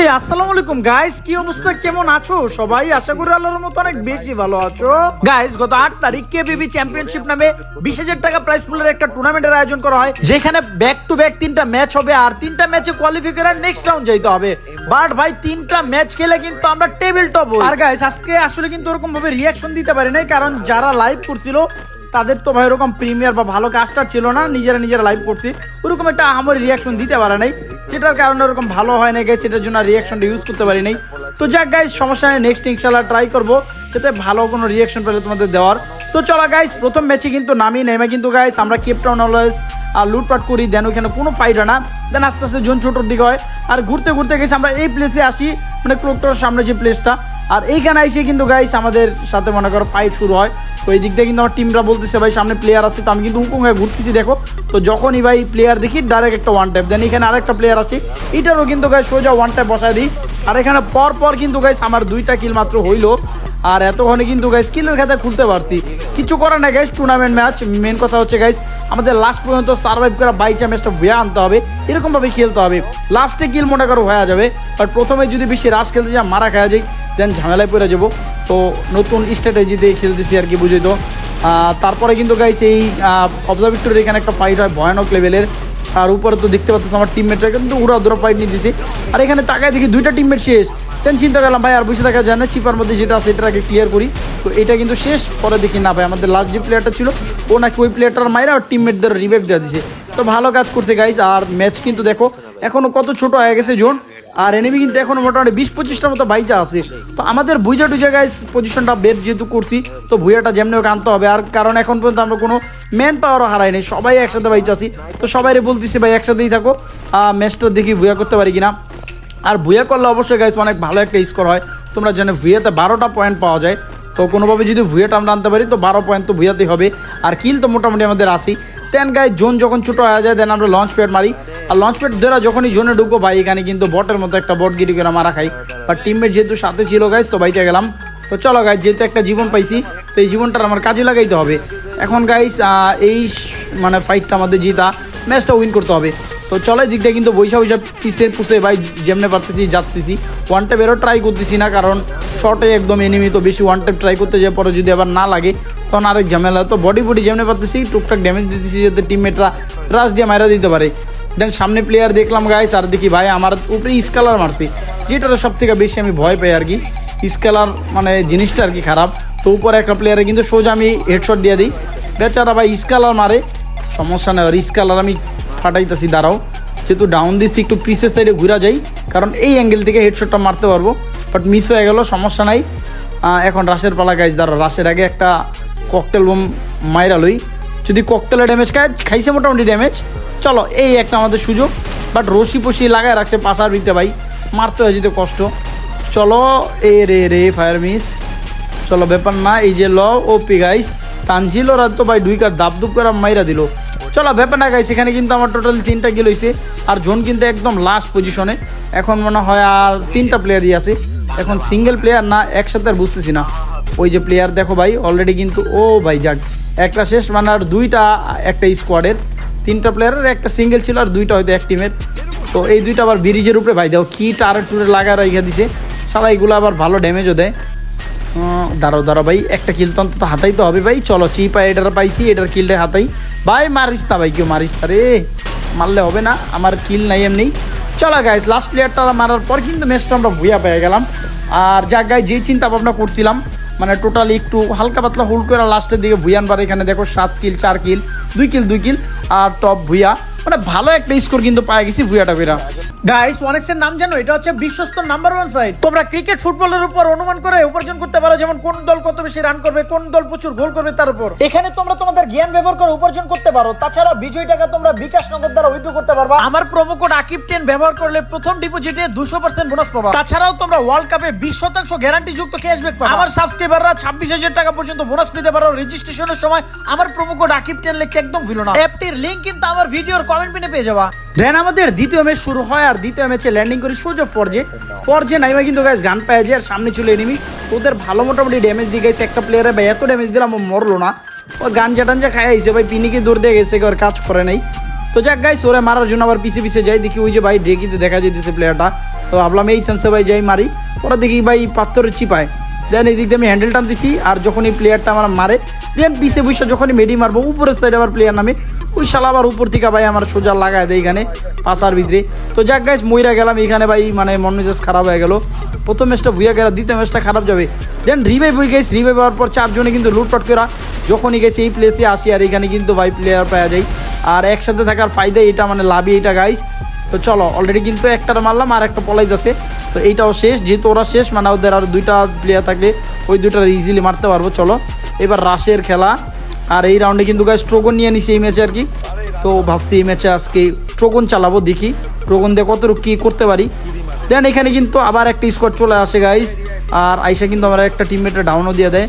এই আসসালামু আলাইকুম। গাইস কি অবস্থা? কেমন আছো? সবাই আশা করি আল্লাহর মতো অনেক বেশি ভালো আছো। গাইস গত আট তারিখ কে বিবি চ্যাম্পিয়নশিপ নামে বিশ হাজার টাকা প্রাইস পুলের একটা টুর্নামেন্টের আয়োজন করা হয়, যেখানে ব্যাক টু ব্যাক তিনটা ম্যাচ হবে আর তিনটা ম্যাচে কোয়ালিফাই নেক্সট রাউন্ড যাইতে হবে। বাট ভাই, তিনটা ম্যাচ খেলে কিন্তু আমরা টেবিল টপ আর গাইস আজকে আসলে কিন্তু ওরকম ভাবে রিয়াকশন দিতে পারি নাই, কারণ যারা লাইভ করছিল, তাদের তো ভাই ওরকম প্রিমিয়ার বা ভালো কাজটা ছিল না, নিজেরা নিজেরা লাইভ করছি। ওরকম একটা আমার রিয়াকশন দিতে পারে নাই। যেটার কারণে ওরকম ভালো হয় না গেছে এটার জন্য রিয়াকশনটা ইউজ করতে পারি নাই তো যাক গাইজ সমস্যা নেই নেক্সট ইনশাল্লাহ ট্রাই করব, যাতে ভালো কোনো রিয়াকশন পেলে তোমাদের দেওয়ার। তো চলো গাইজ প্রথম ম্যাচে কিন্তু নামি নেমে কিন্তু গাইজ আমরা কেপটাউন অলওয়েজ আর লুটপাট করি দেন ওখানে কোনো ফাইট না। দেন আস্তে আস্তে জোন ছোটোর দিকে হয়। আর ঘুরতে ঘুরতে গেছি আমরা এই প্লেসে আসি মানে ক্লোকটার সামনে যে প্লেসটা আর এইখানে এসে কিন্তু গাইস আমাদের সাথে মনে করো ফাইট শুরু হয়। তো এই দিক দিয়ে কিন্তু আমার টিমরা বলতেছে, ভাই, সামনে প্লেয়ার আছে। তো আমি কিন্তু উঁকু হয়ে ঘুরতেছি, দেখো। তো যখনই ভাই প্লেয়ার দেখি ডাইরেক্ট একটা ওয়ান টাইপ দেন এখানে আরেকটা প্লেয়ার আছে এটারও কিন্তু গাইস সোজা ওয়ান টাইপ বসায় দিই। আর এখানে পর পর কিন্তু গাইস আমার দুইটা কিল মাত্র হইল। আর এতক্ষণে কিন্তু গাইস কিলের খাতা খুলতে পারছি। কিছু করার না গাইস টুর্নামেন্ট ম্যাচ মেন কথা হচ্ছে গাইস আমাদের লাস্ট পর্যন্ত সার্ভাইভ করা বাইচা ম্যাচটা ভুয়া আনতে হবে, এরকমভাবে খেলতে হবে। লাস্টে কিল মনে করো হয়ে যাবে বাট প্রথমে যদি বেশি রাশ খেলতে যা মারা খাওয়া যায় দেন ঝামেলায় পড়ে যাব। তো নতুন স্ট্র্যাটেজিতে খেলতেছি আর কি বুঝে তো? তারপরে কিন্তু গাইস এই অবজারভেটরির এখানে একটা ফাইট হয়, ভয়ানক লেভেলের আর উপরে তো দেখতে পাচ্ছ আমার টিমমেটরা কিন্তু উড়া দুরা ফাইট নিয়ে দিছে আর এখানে তাকায় দেখি দুইটা টিমমেট শেষ। তেন চিন্তা করলাম, ভাই, আর বসে থাকা যায় না চিপার মধ্যে যেটা আছে এটাকে ক্লিয়ার করি। তো এটা কিন্তু শেষ, পরে দেখি না, ভাই, আমাদের লাস্ট যে প্লেয়ারটা ছিল, ও নাকি ওই প্লেয়ারটার মাইরা আর টিমমেটদের রিভাইভ দেওয়া দিছে। তো ভালো কাজ করছে গাইস আর ম্যাচ কিন্তু দেখো, এখনও কত ছোট হয়ে গেছে, জোন। আর এনিমি কিন্তু এখনও মোটামুটি বিশ পঁচিশটার মতো বাইচা আছে। তো আমাদের ভুইজা টুইজা গাইস পজিশনটা বের যেহেতু করছি, তো ভুইয়াটা যেমনি হোক আনতে হবে। আর কারণ এখন পর্যন্ত আমরা কোনো ম্যান পাওয়ারও হারাই নাই, সবাই একসাথে বাইচা আছি। তো সবাই বলতেছি ভাই, একসাথেই থাকো। ম্যাচটা দেখি ভুইয়া করতে পারি কিনা। আর ভুয়া করলে অবশ্যই গাইস অনেক ভালো একটা স্কোর হয়। তোমরা জানো ভুয়াতে বারোটা পয়েন্ট পাওয়া যায়। তো কোনোভাবে যদি ভুয়াটা আমরা আনতে পারি, তো বারো পয়েন্ট তো ভুয়াতেই হবে। আর কিল তো মোটামুটি আমাদের আসি দেন গাই জোন যখন ছোট হয়ে যায় দেন আমরা লঞ্চ প্যাড মারি। আর লঞ্চ প্যাড ধরা যখনই জোনে ঢুকবো, ভাই, এখানে কিন্তু বটের মতো একটা বট গিরি করে মারা খাই। বা টিমমেট যেহেতু সাথে ছিল গাইজ তো বাইচে গেলাম। তো চলো গাইস যেহেতু একটা জীবন পাইছি, তো এই জীবনটা আমার কাজে লাগাইতে হবে। এখন গাইজ এই মানে ফাইটটা আমাদের জিতা। ম্যাচটা উইন করতে হবে। তো চলে, দিক দিয়ে কিন্তু বৈশা বৈশা পিসের পুষে ভাই, যেমনে পারতেছি, যাচ্তেছি। ওয়ান টাইপ এরও ট্রাই করতেছি না, কারণ শর্টে একদম এনিমি তো বেশি ওয়ান টাইপ ট্রাই করতে যায় পরে যদি আবার না লাগে, তখন আরেক ঝামেলা। তো বডি বডি যেমনে পারতেছি, টুকটাক ড্যামেজ দিতেছি যাতে টিমমেটরা রাশ দিয়ে মাইরা দিতে পারে। দেন সামনে প্লেয়ার দেখলাম গাইস আর দেখি ভাই, আমার উপরে স্কালার মারতে যেটার সব থেকে বেশি আমি ভয় পাই আর কি। স্কালার মানে জিনিসটা আর কি খারাপ। তো উপরে একটা প্লেয়ারে কিন্তু সোজা আমি হেডশট দিয়ে দিই। বেচারা ভাই স্কালার মারে। সমস্যা নেই আর স্কালার আমি ফাটাইতেছি, দাঁড়াও। যেহেতু ডাউন দিচ্ছি একটু পিসের সাইডে ঘুরা যাই, কারণ এই অ্যাঙ্গেল থেকে হেডশটটা মারতে পারব। বাট মিস হয়ে গেল, সমস্যা নাই। এখন রাশের পালা গাইজ দাঁড়াও রাশের আগে একটা ককটেল বোম মাইরা লই। যদি ককটেলে ড্যামেজ খায়, খাইছে মোটামুটি ড্যামেজ চলো, এই একটা আমাদের সুযোগ। বাট রশি পশি লাগায় রাখছে পাশার ভিতরে, ভাই। মারতে হয়, যেতে কষ্ট। চলো, এ রে রে ফায়ার মিস চলো, ব্যাপার না, এই যে ল ও পি গাইস তানজিল ওরা তো ভাই দুই কার দাপ দুপ করে মাইরা দিল। চলো ব্যাপার না গাইস, এখানে কিন্তু আমার টোটাল তিনটা গিল হয়েছে আর জোন কিন্তু একদম লাস্ট পজিশনে এখন মনে হয় আর তিনটা প্লেয়ারই আছে। এখন সিঙ্গেল প্লেয়ার না, একসাথে আর বুঝতেছি না। ওই যে প্লেয়ার দেখো ভাই অলরেডি কিন্তু, ও ভাই যাক। একটা শেষ মানে আর দুইটা, একটা স্কোয়াডের তিনটা প্লেয়ারের একটা সিঙ্গেল ছিল আর দুইটা হয়তো এক টিমের তো এই দুইটা আবার ব্রিজের উপরে, ভাই দেখো কি টারে টুরে লাগা রেখে দিছে। সারা এগুলো আবার ভালো ড্যামেজও দেয়। দাঁড়াও দাঁড়াও ভাই, একটা কিল তো অন্তত হাতাই তো হবে ভাই। চলো চি চিপা এটার পাইছি, এটার কিলটা হাতাই। ভাই মারিস তা ভাই, কেউ মারিস তা রে। মারলে হবে না, আমার কিল নাই এমনি। চলো গাইজ লাস্ট প্লেয়ারটা মারার পর কিন্তু ম্যাচটা আমরা ভুয়া পেয়ে গেলাম। আর যাক গাই যেই চিন্তা ভাবনা করছিলাম মানে টোটালি একটু হালকা পাতলা হোল্ড করে লাস্টের দিকে ভুয়ান বার এখানে দেখো, সাত কিল চার কিল দুই কিল দুই কিল আর টপ ভুয়া। মানে ভালো একটা স্কোর কিন্তু পাই গেছি ভুয়াটা ভুয়া গাইস অনেক্সের নাম জানো? এটা হচ্ছে বিশ্বস্ত নাম্বার ওয়ান সাইট তোমরা ক্রিকেট ফুটবলের উপর অনুমান করে উপার্জন করতে পারো যেমন কোন দল কত বেশি রান করবে, কোন দল প্রচুর গোল করবে তার উপর। এখানে তোমরা তোমাদের জ্ঞান ব্যবহার করে উপার্জন করতে পারো। তাছাড়া বিজয় টাকা তোমরা বিকাশ নগদ দ্বারা উইথড্র করতে পারবা। আমার প্রোমো কোড আকিব টেন ব্যবহার করলে প্রথম ডিপোজিটে দুশো পার্সেন্ট বোনাস পাবা। তাছাড়াও তোমরা ওয়ার্ল্ড কাপে বিশ শতাংশ গ্যারান্টি যুক্ত ক্যাশব্যাক পাবা। আমার সাবস্ক্রাইবাররা ছাব্বিশ হাজার টাকা পর্যন্ত বোনাস পেতে পারো। রেজিস্ট্রেশনের সময় আমার প্রোমো কোড আকিব টেন লিখতে একদম ভুলো না। অ্যাপটির লিংক কিন্তু আমার ভিডিওর কমেন্ট পিনে পেয়ে যাবা। দেন আমাদের দ্বিতীয় ম্যাচ শুরু হয় আর দ্বিতীয় ম্যাচে ল্যান্ডিং করি সোজা ফরজে। ফরজে নাইমা কিন্তু গাছ গান পায় যে আর সামনে ছিল এনিমি ওদের ভালো মোটামুটি ড্যামেজ দিয়ে গেছে। একটা প্লেয়ারে ভাই এত ড্যামেজ দিলাম, ও মরলো না। ও গাঞ্জা টাঞ্জা খাই আইছে। ভাই পিনিকে দৌড় দিয়ে গেছে আর কাজ করে নাই। তো যাক গাইস ওরে মারার জন্য আবার পিছে পিছে যাই। দেখি ওই যে ভাই ড্রেকিতে দেখা যাইতেছে প্লেয়ারটা তো ভাবলাম এই চান্সে ভাই যাই মারি। পরে দেখি ভাই পাথরের চিপায় দেন এই দিক দিয়ে আমি হ্যান্ডেল টানতেছি আর যখন এই প্লেয়ারটা আমার মারে দেন পিছে বসে যখনই মেডি মারবো, উপরের সাইডে আবার প্লেয়ার নামে, ওই শালা আবার উপর থেকে ভাই আমার সোজা লাগায় দেয় এখানে, পাশার ভিতরে। তো যাক গাইস মইরা গেলাম, এখানে ভাই মানে মন মেজাজ খারাপ হয়ে গেল। প্রথম ম্যাচটা ভুয়া গেল, দ্বিতীয় ম্যাচটা খারাপ যাবে। দেন রিভাইভ হয়ে গেছে রিভাইভ হওয়ার পর চারজনে কিন্তু লুটপাট করা যখনই গেছে এই প্লেসে আসি, আর এখানে কিন্তু ভাই প্লেয়ার পাওয়া যায়। আর একসাথে থাকার ফায়দা এটা মানে লাভই এটা গাইস তো চলো অলরেডি কিন্তু একটা মারলাম আর একটা পলাইতেছে তো এইটাও শেষ, যেহেতু ওরা শেষ মানে ওদের আর দুইটা প্লেয়ার থাকলে ওই দুইটা ইজিলি মারতে পারব, চলো। এবার রাশের খেলা। আর এই রাউন্ডে কিন্তু গাছ ট্রোগন নিয়ে নিছি এই ম্যাচে আর কি। তো ভাবছি এই ম্যাচে আজকে ট্রোগন চালাবো, দেখি ট্রোগন দিয়ে কতটুকু কী করতে পারি। দেন এখানে কিন্তু আবার একটা স্কোয়াড চলে আসে গাইস আর আইসা কিন্তু আমার একটা টিমমেটে ডাউনও দিয়ে দেয়।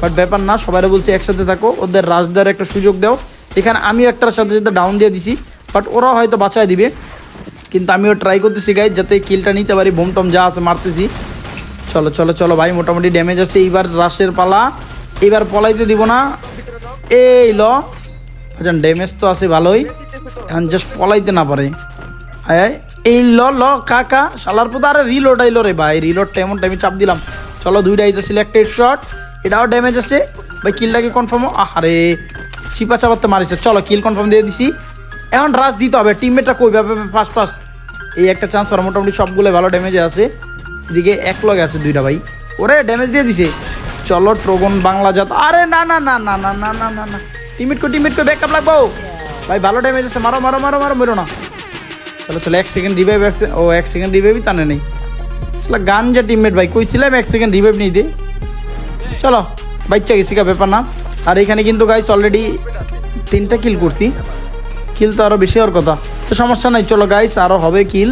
বাট ব্যাপার না সবাই বলছে একসাথে থাকো, ওদের রাজদার একটা সুযোগ দাও। এখানে আমিও একটার সাথে সাথে ডাউন দিয়ে দিছি বাট ওরা হয়তো বাঁচায় দিবে। কিন্তু আমিও ট্রাই করতেছি গাইজ যাতে কিলটা নিতে পারি। বোম টম যা আছে, মারতেছি। চলো চলো চলো, ভাই, মোটামুটি ড্যামেজ আছে। এইবার রাশের পালা। এবার পলাইতে দিব না। এই ল। আচ্ছা ড্যামেজ তো আছে, ভালোই। এখন জাস্ট পলাইতে না পারে। এই ল ল কাকা শালার পর আরে রিলোড আইলো রে, ভাই। রিলোডটা এমন টাইমে চাপ দিলাম। চলো, দুইটা আইতে সিলেক্টেড শট এটাও ড্যামেজ আছে। ভাই, কিলটাকে কনফার্ম আরে চিপা চাপাতে মারিছে। চলো কিল কনফার্ম দিয়ে দিছি। এখন রাশ দিতে হবে। টিমমেটটা কই? ভাবে ফার্স্ট ফার্স্ট এই একটা চান্স ওরা মোটামুটি সবগুলো ভালো ড্যামেজে আছে। এদিকে এক লগে আছে দুইটা ভাই। ওরে ড্যামেজ দিয়ে দিছে। চলো ট্রোগন বাংলা জাত। আরে, না না না না না না না না না। টিমমেট কো টিমমেট কো ব্যাকআপ লাগবো। ভাই, ভালো ড্যামেজ আছে। মারো মারো মারো মারো, মেরো না। চলো চলো, এক সেকেন্ড রিভাইভ ও, এক সেকেন্ড রিভাইভই টানে নেই। চলো গান যা টিমমেট ভাই। কইছিলাম এক সেকেন্ড রিভাইভ নিয়ে দে। চলো বাচ্চা গেছি কা ব্যাপার না। আর এখানে কিন্তু গাইস অলরেডি তিনটা কিল করছি। কিল তো আরও বেশি হওয়ার কথা। তো সমস্যা নাই, চলো গাইস আরও হবে কিল।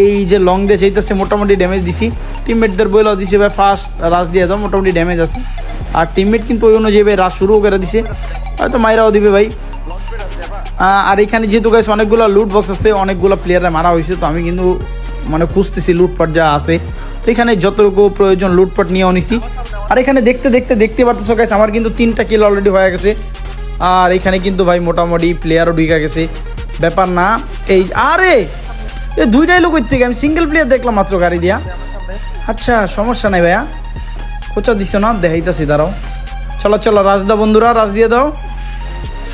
এই যে লং দিয়ে চাইতেছে, মোটামুটি ড্যামেজ দিছি। টিমমেটদের বইলেও দিছে ভাই ফার্স্ট রাশ দিয়ে দাও, মোটামুটি ড্যামেজ আছে। আর টিমমেট কিন্তু ওই অনুযায়ী ভাই রাশ শুরুও করে দিছে। হয়তো মাইরাও দিবে ভাই। আর এখানে যেহেতু গাইস অনেকগুলো লুট বক্স আছে, অনেকগুলো প্লেয়ারে মারা হয়েছে, তো আমি কিন্তু মানে খুঁজতেছি লুটপাট যা আছে। তো এখানে যতটুকু প্রয়োজন লুটপাট নিয়ে নিছি। আর এখানে দেখতে দেখতে দেখতে পারতেছো গাইস আমার কিন্তু তিনটা কিল অলরেডি হয়ে গেছে। আর এখানে কিন্তু ভাই মোটামুটি প্লেয়ারও ঢুকে গেছে। ব্যাপার না, এই আরে, এ দুইটাই লোক থেকে আমি সিঙ্গেল প্লেয়ার দেখলাম মাত্র গাড়ি দিয়া। আচ্ছা সমস্যা নাই ভাইয়া। কোচা দিছ না? দেখাইতাছি, দাঁড়াও। চলো চলো, রাজ দাও বন্ধুরা, রাজ দিয়ে দাও।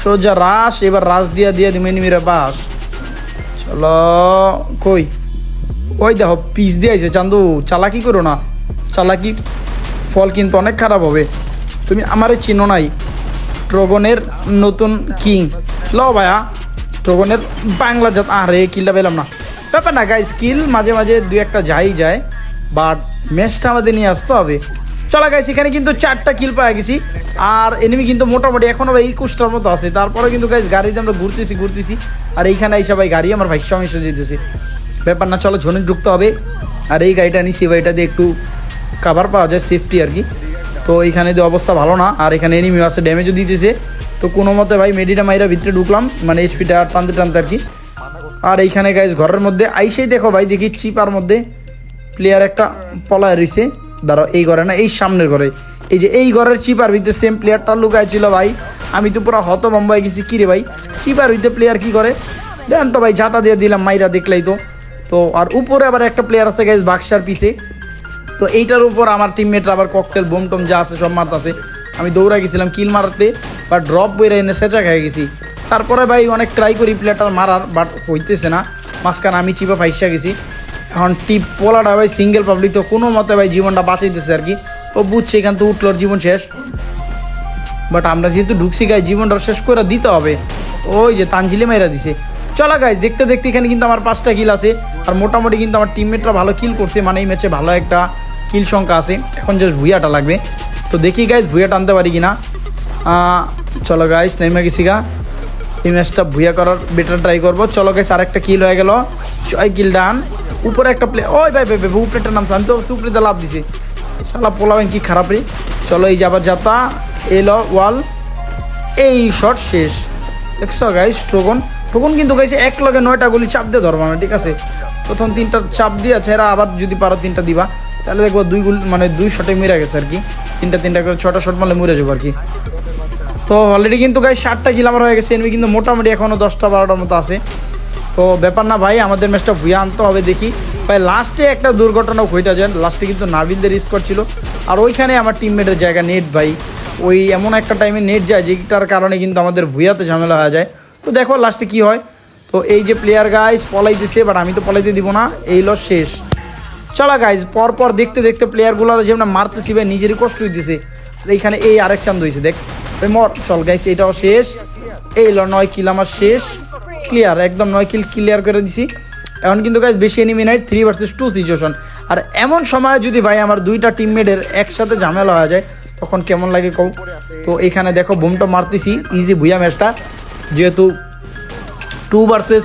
সোজা রাস, এবার রাস দিয়া, দিয়ে দিমে নিমিরে বাস। চলো, কই? ওই দেখো, পিস দিয়েছে চান্দু, চালাকি করো না। চালাকি, ফল কিন্তু অনেক খারাপ হবে। তুমি আমারে চিনো নাই। ট্রগনের নতুন কিং ল ভাইয়া ট্রগনের বাংলা জাত। আরে কিলটা পেলাম না। ব্যাপার না গাই স্কিল মাঝে মাঝে দু একটা যাই যায় বাট ম্যাচটা আমাদের নিয়ে আসতে হবে। চলা গাইস এখানে কিন্তু চারটা কিল পাওয়া গেছি। আর এনিমি কিন্তু মোটামুটি এখনও ভাই একুশটার মতো আছে। তারপরে কিন্তু গাইস গাড়িতে আমরা ঘুরতেছি ঘুরতেছি। আর এইখানে এসে ভাই গাড়ি আমার ভাই সঙ্গে যেতেছে। ব্যাপার না, চলো, ঝনিক ঢুকতে হবে। আর এই গাড়িটা নিছি ভাইটা দিয়ে একটু কাভার পাওয়া যায় সেফটি আর কি। তো এইখানে দিয়ে অবস্থা ভালো না, আর এখানে এনিমি আছে ড্যামেজও দিতেছে। তো কোনো মতে ভাই মেডিটা মাইরা ভিতরে ঢুকলাম মানে এইচপিটা আর টানতে টানতে আর কি। আর এইখানে গাইজ ঘরের মধ্যে আইসেই দেখো ভাই, দেখি চিপার মধ্যে প্লেয়ার একটা পলায় রয়েছে দাঁড়াও, এই ঘরে না, এই সামনের ঘরে। এই যে এই ঘরের চিপার ভিতরে সেম প্লেয়ারটা লুকায় ছিল ভাই। আমি তো পুরো হত বম্বাই গেছি, কিরে ভাই? চিপার ভিতরে প্লেয়ার কি করে? দেন তো ভাই ঝাঁতা দিয়ে দিলাম, মাইরা দেখলেই তো। তো আর উপরে আবার একটা প্লেয়ার আছে গাইজ বাক্সার পিছে। তো এইটার উপর আমার টিমমেটরা আবার ককটেল বোম টোম যা আছে সব মারতাছে। আমি দৌড়া গেছিলাম কিল মারতে বা ড্রপ বইরা এনে সেচা খেয়ে গেছি। তারপরে ভাই অনেক ট্রাই করি প্লেটার মারার বাট হইতেছে না। মাঝখানে আমি চিপা ফাইসা গেছি। এখন টিপ পোলাটা ভাই সিঙ্গেল পাবলিক তো কোনো মতে ভাই জীবনটা বাঁচাইতেছে আর কি। ও বুঝছে এখান থেকে উঠল, ওর জীবন শেষ। বাট আমরা যেহেতু ঢুকছি গাই জীবনটা শেষ করে দিতে হবে। ওই যে তানজিলে মেরা দিছে। চলো গাইজ দেখতে দেখতে এখানে কিন্তু আমার পাঁচটা কিল আছে। আর মোটামুটি কিন্তু আমার টিমমেটরা ভালো কিল করছে মানে এই ম্যাচে ভালো একটা কিল সংখ্যা আছে। এখন জাস্ট ভুইয়াটা লাগবে। তো দেখি গাইজ ভুইয়া টানতে পারি কিনা? চলো গাইজ নেমে গেছি গা। এই ম্যাচটা ভুইয়া করার বেটার ট্রাই করব। চলো গাইজ আর একটা কিল হয়ে গেল। ছয় কিল ডান উপরে একটা প্লে ওই ভাই ভাই ভাই উপরেটার নাম আমি তো উপরেতে লাভ দিছি। শালা পোলাবেন কি খারাপ রে। চলো এই যাবার যাতা। এলো ওয়াল। এই শট শেষ। দেখছ গাইস ট্রোগন ট্রোগন কিন্তু গাইছে এক লগে নয়টা গুলি চাপ দিয়ে ধরবা না, ঠিক আছে? প্রথম তিনটা চাপ দিয়ে ছেড়া আবার যদি পারো তিনটা দিবা। তাহলে দেখব দুই গুল মানে দুই শটে মেরে গেছে আর কি। তিনটা তিনটা করে ছটা শট মারলে মরে যাব আর কি। তো অলরেডি কিন্তু গাই ষাটটা কিল আমার হয়ে গেছে এমনি কিন্তু মোটামুটি এখনও দশটা বারোটার মতো আছে। তো ব্যাপার না ভাই, আমাদের ম্যাচটা ভুয়া আনতে হবে দেখি। ভাই লাস্টে একটা দুর্ঘটনা ঘটে যায় লাস্টে কিন্তু নাবিলদের স্কোর ছিল। আর ওইখানে আমার টিমমেটের জায়গা নেট ভাই। ওই এমন একটা টাইমে নেট যায়, যেটার কারণে কিন্তু আমাদের ভুয়াতে ঝামেলা হয়ে যায়। তো দেখো লাস্টে কি হয়। তো এই যে প্লেয়ার গাইজ পলাইতেছে বাট আমি তো পলাইতে দিব না। এই ল শেষ। চলা গাইজ পরপর পর দেখতে দেখতে প্লেয়ারগুলো যেমন মারতেছি, ভাই নিজেরই কষ্ট হইতেছে। এইখানে এই আরেক চান্দ হয়েছে দেখ। মর। চল গাইজ এটাও শেষ। এই নয় কিল আমার শেষ। ক্লিয়ার একদম নয় কিল ক্লিয়ার করে দিছি। এখন কিন্তু গাইজ বেশি এনিমি নাই থ্রি ভার্সেস টু সিচুয়েশন আর এমন সময় যদি ভাই আমার দুইটা টিমমেটের একসাথে ঝামেলা হয়ে যায়, তখন কেমন লাগে কও? তো এখানে দেখো বুমটা মারতেছি ইজি ভুয়া ম্যাচটা যেহেতু টু ভার্সেস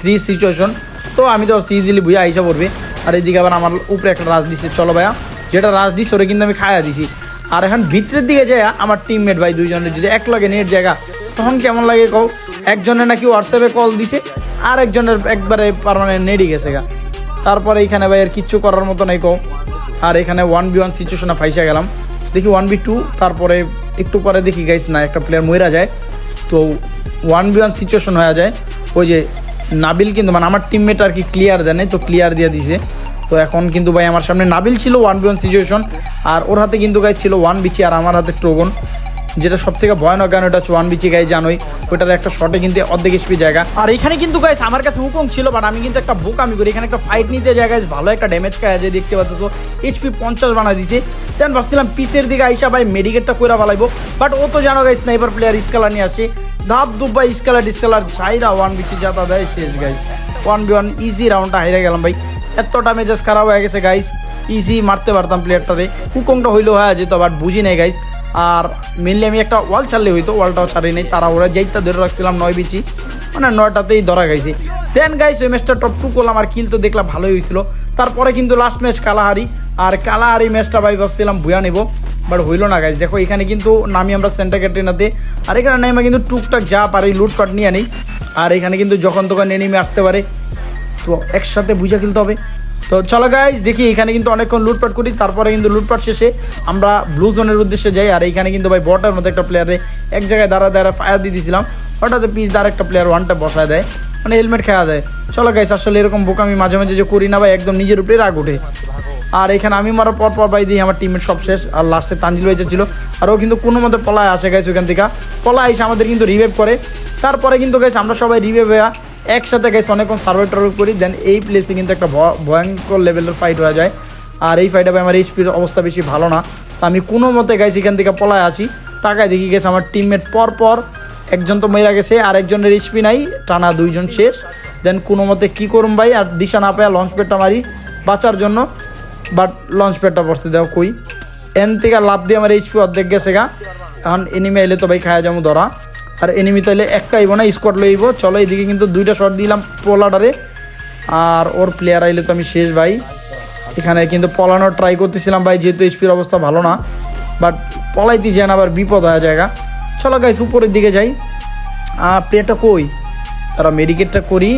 থ্রি সিচুয়েশন তো আমি তো ইজিলি বুঝে আইসা পড়বে। আর এদিকে আবার আমার উপরে একটা রাজ দিছে। চলো ভাইয়া, যেটা রাজ দিচ্ছে ওটা কিন্তু আমি খায়া দিছি। আর এখন ভিতরের দিকে যায় আমার টিমমেট ভাই দুইজনের যদি এক লগে নেট জায়গা, তখন কেমন লাগে কও? একজনের নাকি হোয়াটসঅ্যাপে কল দিছে, আর একজনের একবারে পারমানেন্ট নেটই গেছে গা। তারপরে এইখানে ভাই আর কিচ্ছু করার মতো নাই কও। আর এখানে ওয়ান বি ওয়ান সিচুয়েশনে ফাইসা গেলাম। দেখি ওয়ান বি টু তারপরে একটু পরে দেখি গাইস না, একটা প্লেয়ার মইরা যায়। তো ওয়ান বি ওয়ান সিচুয়েশন হয়ে যায়। ওই যে নাবিল কিন্তু মানে আমার টিমমেট আর কি ক্লিয়ার দেয় তো ক্লিয়ার দিয়ে দিছে। তো এখন কিন্তু ভাই, আমার সামনে নাবিল ছিল ওয়ান বি ওয়ান সিচুয়েশন আর ওর হাতে কিন্তু গাইজ ছিল ওয়ান বিচি আর আমার হাতে ট্রোগন যেটা সব থেকে ভয়ানক গান, ওটা হচ্ছে ওয়ান বিচি গাই জানোই ওটার একটা শটে কিন্তু অর্ধেক এসপি জায়গা। আর এখানে কিন্তু গাইস আমার কাছে হুকুম ছিল বাট আমি কিন্তু একটা বুক আমি করি। এখানে একটা ফাইট নিতে যায় গাইস ভালো একটা ড্যামেজ খায়, যে দেখতে পাচ্ছ। এইচপি পঞ্চাশ বানা দিছে। দেন ভাবছিলাম পিসের দিকে আইসা ভাই মেডিকেটটা করে ফেলাইবো বাট ও তো জানো গাইস স্নাইপার প্লেয়ার স্কেলার নিয়ে আসে ধাপ ভাই স্কেলার ডিসকেলার চাইরা ওয়ান বিচি যাতা দেয় শেষ guys one v one easy রাউন্ডটা হাইরে গেলাম ভাই। এতটা মেজাজ খারাপ হয়ে গেছে গাইস ইজি মারতে পারতাম প্লেয়ারটারে হুকুমটা হইল হয়ে যেত বাট বুঝি নাই গাইস আর মেনলি আমি একটা ওয়াল ছাড়লে হইতো ওয়ালটাও ছাড়ি নাই তারা ওরা যাইতে ধরে রাখছিলাম নয় বিচি মানে নয়টাতেই ধরা গাইছি দেন গাইস ওই ম্যাচটা টপ টু করলাম, আর কিল তো দেখলাম ভালোই হয়েছিল তারপরে কিন্তু লাস্ট ম্যাচ কালাহারি, আর কালাহারি ম্যাচটা ভাই ভাবছিলাম ভুয়া নেব বাট হইল না গাইজ দেখো, এখানে কিন্তু নামি আমরা সেন্টার ক্যাটরিনাতে, আর এখানে নেমে কিন্তু টুকটাক যা পারি লুটপাট নিয়ে নেই। আর এখানে কিন্তু যখন তখন এনিমে আসতে পারে, তো একসাথে বুঝা খেলতে হবে। তো চলো গাইজ দেখি এখানে কিন্তু অনেকক্ষণ লুটপাট করি, তারপরে কিন্তু লুটপাট শেষে আমরা ব্লু জোনের উদ্দেশ্যে যাই। আর এইখানে কিন্তু ভাই বটার মতো একটা প্লেয়ারে এক জায়গায় দাঁড়া দাঁড়া ফায়ার দিয়ে দিয়েছিলাম হঠাৎ পিস দ্বার একটা প্লেয়ার ওয়ানটা বসায় দেয় মানে হেলমেট খেয়া দেয়। চলো গাইস আসলে এরকম বোক আমি মাঝে মাঝে যে করি না ভাই, একদম নিজের উপরে রাগ উঠে আর এখানে আমি মারার পর পর ভাই দিই আমার টিমের সব শেষ। আর লাস্টে তানজিল বেঁচে ছিল, আর ও কিন্তু কোনো মতে পলায় আসে গেছে ওখান থেকে। পলায় এসে আমাদের কিন্তু রিভাইভ করে। তারপরে কিন্তু গেছে আমরা সবাই রিভাইভ হয়ে একসাথে গেছে অনেকক্ষণ সার্ভাইভ টার্ভাইভ করি দেন এই প্লেসে কিন্তু একটা ভয়ঙ্কর লেভেলের ফাইট হয়ে যায়। আর এই ফাইটে আমার এইচপির অবস্থা বেশি ভালো না। তো আমি কোনো মতে গেছি এখান থেকে পলায় আসি। তাকায় দেখি গেছে আমার টিমমেট পর পর একজন তো মেরা গেছে, আর একজনের এইচপি নাই, টানা দুইজন শেষ। দেন কোনো মতে কী করুম ভাই? আর দিশা না পায় লঞ্চ প্যাডটা মারি বাঁচার জন্য। বাট লঞ্চ প্যাডটা পড়ছে দেও কই। এন থেকে লাভ দিয়ে আমার এইচপি অর্ধেক গেছে গা। এখন এনিমি এলে তো ভাই খায়া যাব ধরা। আর এনিমি তাইলে একটা আইব না স্কোয়াড লইব চলো এইদিকে কিন্তু দুইটা শট দিলাম পোলাডারে। আর ওর প্লেয়ার আইলে তো আমি শেষ ভাই। এখানে কিন্তু পলানোর ট্রাই করতেছিলাম ভাই, যেহেতু এইচপির অবস্থা ভালো না। বাট পলাইতে যান আবার বিপদ হয় জায়গা। চলো গাইস উপরের দিকে যাই। আর প্লেয়ারটা কই? তারা মেডিকেটটা করি।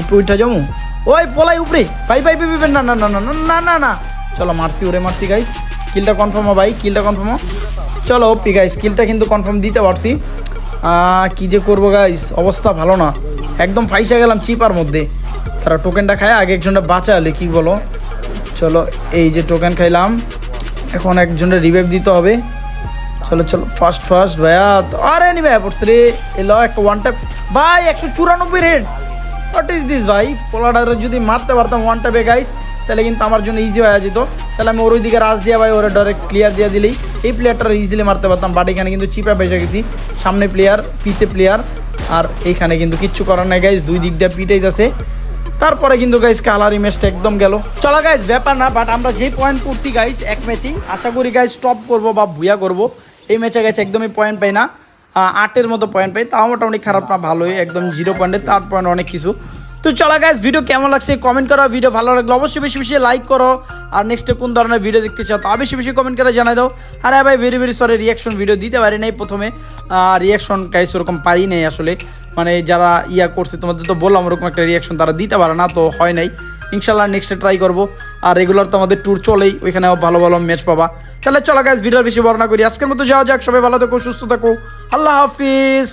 উপরে উঠা যাব? ওই পলাই উপরে। ভাই ভাই ভাই ভাই, না না না না না না না চলো মারছি ওরে, মারছি গাইস কিলটা কনফার্ম হো ভাই কিলটা কনফার্ম চলো ওপি গাইস কিলটা কিন্তু কনফার্ম দিতে পারছি। কি যে করব গাইস অবস্থা ভালো না। একদম ফাইসা গেলাম চিপার মধ্যে। তারা টোকেনটা খায়, আগে একজনটা বাঁচালে, কি বলো? চলো, এই যে টোকেন খাইলাম। এখন একজনের রিভাইভ দিতে হবে। চলো চলো ফার্স্ট ফার্স্ট ভাইয়া। আরে নি ভাইয়া পড়ছে রে। এলো একটা ওয়ান ট্যাপ ভাই, একশো চুরানব্বই রেট। হোয়াট ইজ দিস ভাই? পোলাডারে যদি মারতে পারতাম ওয়ান ট্যাপে গাইস তাহলে কিন্তু আমার জন্য ইজি হয়ে যেত। তাহলে আমি ওর ওই দিকে রাজ দিয়া, ভাই, ওরা ডাইরেক্ট ক্লিয়ার দিয়ে দিলেই। এই প্লেয়ারটা ইজিলি মারতে পারতাম বাট এখানে কিন্তু চিপা বেসে গেছি। সামনে প্লেয়ার পিসে প্লেয়ার আর এইখানে কিন্তু কিচ্ছু করার নাই গাইস দুই দিক দিয়ে পিটাই যাচ্ছে। তারপরে কিন্তু গাইস কালারি ম্যাচটা একদম গেল। চলো গাইস ব্যাপার না বাট আমরা যে পয়েন্ট করছি গাইস এক ম্যাচেই আশা করি গাইস টপ করব বা ভুয়া করব। এই ম্যাচে গাইস একদমই পয়েন্ট পাই না। আটের মতো পয়েন্ট পাই, তাও মোটামুটি খারাপ না, ভালোই, একদম জিরো পয়েন্টে তার পয়েন্ট অনেক কিছু। তো চলো গাইস ভিডিও কেমন লাগছে কমেন্ট করো ভিডিও ভালো লাগল অবশ্যই বেশি বেশি লাইক করো। আর নেক্সটে কোন ধরনের ভিডিও দেখতে চাও তা বেশি বেশি কমেন্ট করে জানাই দাও। আর হ্যাঁ ভাই very very sorry reaction video দিতে পারি নাই প্রথমে। রিয়াকশন গাইস ওরকম পাই নাই আসলে। মানে যারা ইয়া করছে, তোমাদের তো বললাম ওরকম একটা রিয়াকশন তারা দিতে পারে না, তো হয় নাই। ইনশাল্লাহ নেক্সটে ট্রাই করব। আর রেগুলার তো আমাদের ট্যুর চলেই ওইখানে ভালো ভালো ম্যাচ পাবা। তাহলে চলো গাইস ভিডিও বেশি বর্ণনা করি। আজকের মতো যাওয়া যাক, সবাই ভালো থাকো, সুস্থ থাকো। আল্লাহ হাফিজ।